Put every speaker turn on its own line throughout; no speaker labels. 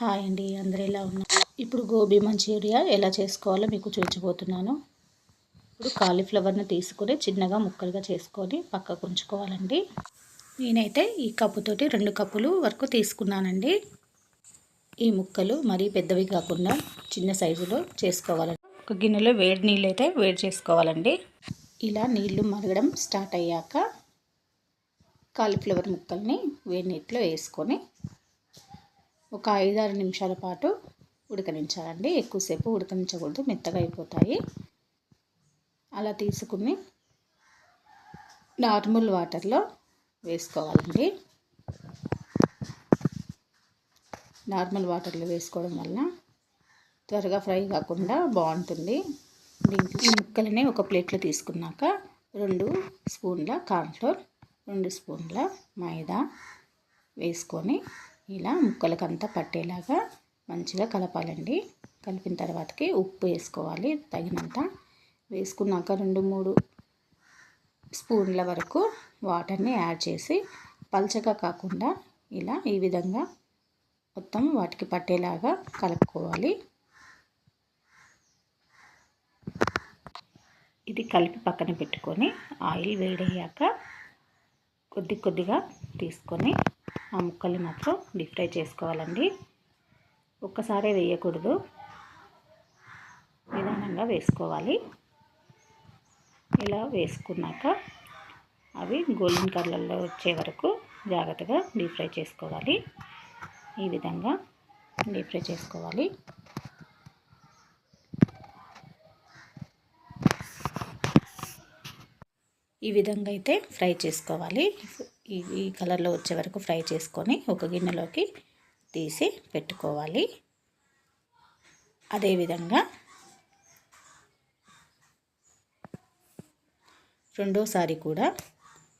Hi అండి అందరు ఎలా ఉన్నారు? ఇప్పుడు గోబీ మంచూరియా ఎలా చేసుకోవాలో మీకు చూపించబోతున్నాను. ఇప్పుడు కాలీఫ్లవర్ని తీసుకొని చిన్నగా ముక్కలుగా చేసుకొని పక్కకు ఉంచుకోవాలండి. నేనైతే ఈ కప్పుతోటి రెండు కప్పులు వరకు తీసుకున్నానండి. ఈ ముక్కలు మరీ పెద్దవి కాకుండా చిన్న సైజులో చేసుకోవాలండి. ఒక గిన్నెలో వేడి నీళ్ళు అయితే వేడి చేసుకోవాలండి. ఇలా నీళ్ళు మరగడం స్టార్ట్ అయ్యాక కాలీఫ్లవర్ ముక్కల్ని వేడి నీటిలో వేసుకొని ఒక ఐదారు నిమిషాల పాటు ఉడకనించాలండి. ఎక్కువసేపు ఉడకనించకూడదు మెత్తగా అయిపోతాయి. అలా తీసుకుని నార్మల్ వాటర్లో వేసుకోవాలండి. నార్మల్ వాటర్లో వేసుకోవడం వల్ల త్వరగా ఫ్రై కాకుండా బాగుంటుంది. దీంట్లో ఈ ముక్కలని ఒక ప్లేట్లో తీసుకున్నాక రెండు స్పూన్ల కార్న్ఫ్లోర్ రెండు స్పూన్ల మైదా వేసుకొని ఇలా ముక్కలకంతా పట్టేలాగా మంచిగా కలపాలండి. కలిపిన తర్వాతకి ఉప్పు వేసుకోవాలి. తగినంత వేసుకున్నాక రెండు మూడు స్పూన్ల వరకు వాటర్ని యాడ్ చేసి పల్చగా కాకుండా ఇలా ఈ విధంగా మొత్తం వాటికి పట్టేలాగా కలుపుకోవాలి. ఇది కలిపి పక్కన పెట్టుకొని ఆయిల్ వేడయ్యాక కొద్ది కొద్దిగా తీసుకొని ఆ ముక్కల్ని మాత్రం డీప్ ఫ్రై చేసుకోవాలండి. ఒక్కసారే వేయకూడదు. నిదానంగా వేసుకోవాలి. ఇలా వేసుకున్నాక అవి గోల్డెన్ కలర్లో వచ్చే వరకు జాగ్రత్తగా డీప్ ఫ్రై చేసుకోవాలి. ఈ విధంగా డీప్ ఫ్రై చేసుకోవాలి. ఈ విధంగా అయితే ఫ్రై చేసుకోవాలి. ఈ కలర్లో వచ్చే వరకు ఫ్రై చేసుకొని ఒక గిన్నెలోకి తీసి పెట్టుకోవాలి. అదేవిధంగా రెండోసారి కూడా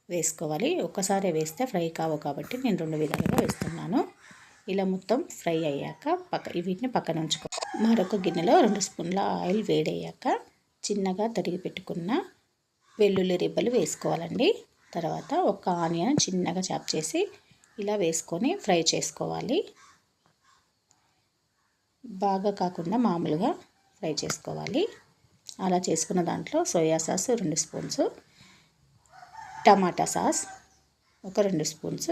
వేసుకోవాలి. ఒక్కసారి వేస్తే ఫ్రై కావు కాబట్టి నేను రెండు విధాలుగా వేస్తున్నాను. ఇలా మొత్తం ఫ్రై అయ్యాక పక్క వీటిని పక్కన ఉంచుకో మరొక గిన్నెలో రెండు స్పూన్ల ఆయిల్ వేడయ్యాక చిన్నగా తరిగి పెట్టుకున్న వెల్లుల్లి రిబ్బలు వేసుకోవాలండి. తర్వాత ఒక ఆనియన్ చిన్నగా చాప్ చేసి ఇలా వేసుకొని ఫ్రై చేసుకోవాలి. బాగా కాకుండా మామూలుగా ఫ్రై చేసుకోవాలి. అలా చేసుకున్న దాంట్లో సోయా సాస్ రెండు స్పూన్స్ టమాటా సాస్ ఒక రెండు స్పూన్స్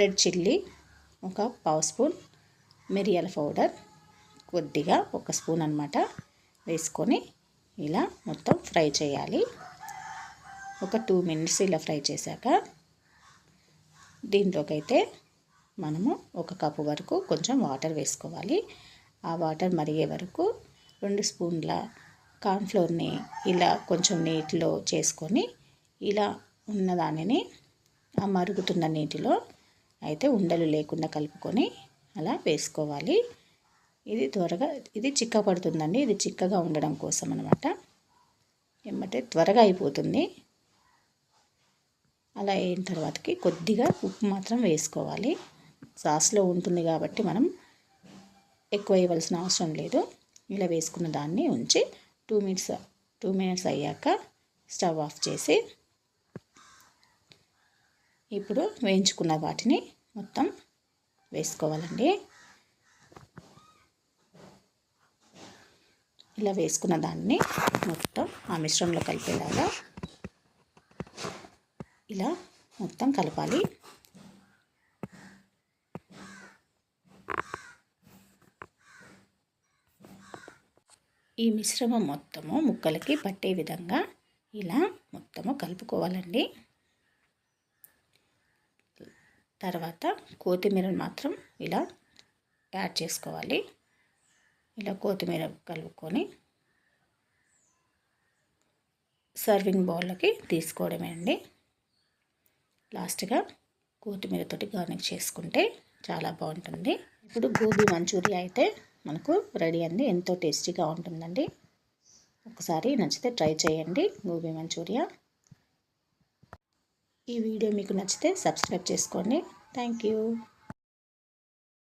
రెడ్ చిల్లీ ఒక పావు స్పూన్ మిరియాల పౌడర్ కొద్దిగా ఒక స్పూన్ అనమాట వేసుకొని ఇలా మొత్తం ఫ్రై చేయాలి. ఒక టూ మినిట్స్ ఇలా ఫ్రై చేశాక దీంట్లోకైతే మనము ఒక కప్పు వరకు కొంచెం వాటర్ వేసుకోవాలి. ఆ వాటర్ మరిగే వరకు రెండు స్పూన్ల కార్న్ఫ్లోర్ని ఇలా కొంచెం నీటిలో చేసుకొని ఇలా ఉన్న దానిని ఆ మరుగుతున్న నీటిలో అయితే ఉండలు లేకుండా కలుపుకొని అలా వేసుకోవాలి. ఇది త్వరగా ఇది చిక్క పడుతుందండి ఇది చిక్కగా ఉండడం కోసం అనమాట ఏమంటే త్వరగా అయిపోతుంది. అలా అయిన తర్వాతకి కొద్దిగా ఉప్పు మాత్రం వేసుకోవాలి. సాస్లో ఉంటుంది కాబట్టి మనం ఎక్కువ వేయవలసిన అవసరం లేదు. ఇలా వేసుకున్న దాన్ని ఉంచి టూ మినిట్స్ టూ మినిట్స్ అయ్యాక స్టవ్ ఆఫ్ చేసి ఇప్పుడు వేయించుకున్న వాటిని మొత్తం వేసుకోవాలండి. ఇలా వేసుకున్న దాన్ని మొత్తం ఆ మిశ్రమంలో కలిపేలాగా ఇలా మొత్తం కలపాలి. ఈ మిశ్రమం మొత్తము ముక్కలకి పట్టే విధంగా ఇలా మొత్తము కలుపుకోవాలండి. తర్వాత కొత్తిమీరను మాత్రం ఇలా యాడ్ చేసుకోవాలి. ఇలా కొత్తిమీర కలుపుకొని సర్వింగ్ బౌల్లోకి తీసుకోవడమే అండి లాస్ట్గా కొత్తిమీరతోటి గార్నిష్ చేసుకుంటే చాలా బాగుంటుంది. ఇప్పుడు గోబీ మంచూరియా అయితే మనకు రెడీ అండి ఎంతో టేస్టీగా ఉంటుందండి. ఒకసారి నచ్చితే ట్రై చేయండి గోబీ మంచూరియా. ఈ వీడియో మీకు నచ్చితే సబ్స్క్రైబ్ చేసుకోండి. Thank you.